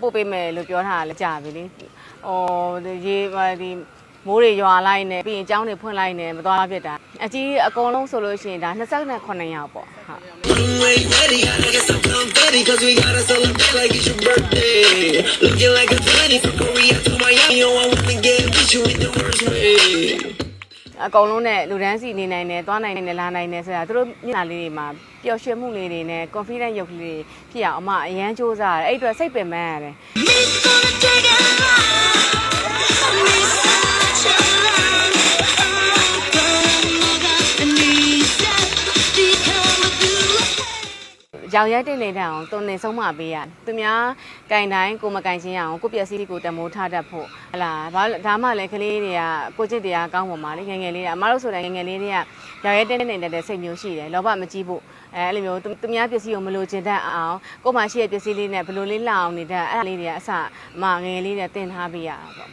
ပို့ပေးမယ်လို့ပြောထားတာလည်းကြာပြီလေဟိုဒီရေဒီမိုးတွေရွာလိုက်နေပြီးရင်ကျောင်းတွေဖွင့်လိုက်နေမသွားဖြစ်တာအကြီးအကုန်လုံးဆိုလို့ရှိရင်ဒါ29ယောက်ပေါ့ဟုတ် You ain't ready, I guess I'm confetti Cause we gotta celebrate like it's your birthday Looking like a 20 from Korea to Miami Oh, I wanna get with you in the worst way အကုန်လုံးနဲ့လူဒန်းစီနေနိုင်တယ်သွားနိုင်တယ်လာနိုင်တယ်ဆိုတာသူတို့မျက်နှာလေးတွေမှာပျော်ရွှင်မှုလေးတွေနဲ့ confident ရုပ်ကလေးတွေဖြစ်အောင်အမအရန်စူးစမ်းရတယ်အဲ့အတွက်စိတ်ပင်ပန်းရတယ် ရောင်ရက်တိတ်လေးတန်းအောင်တုံနေဆုံးမပေးရသူများကင်တိုင်းကိုမကင်ချင်းရအောင်ကိုပျက်စီးကိုတမိုးထားတတ်ဖို့ဟလာဘာဒါမှလည်းကလေးတွေကကိုချစ်တရားကောင်းပေါ်မှာလေငယ်ငယ်လေးကအမတို့ဆိုတဲ့ငယ်ငယ်လေးတွေကရောင်ရက်တိတ်နေတဲ့စိတ်မျိုးရှိတယ်လောဘမကြီးဖို့အဲအဲ့လိုမျိုးသူများပစ္စည်းကိုမလိုချင်တတ်အောင်ကိုမှရှိတဲ့ပစ္စည်းလေးနဲ့ဘယ်လိုလေးလှအောင်နေတတ်အဲ့ဒါလေးတွေကအစအမငယ်ငယ်လေးနဲ့တင်ထားပေးရတာပေါ့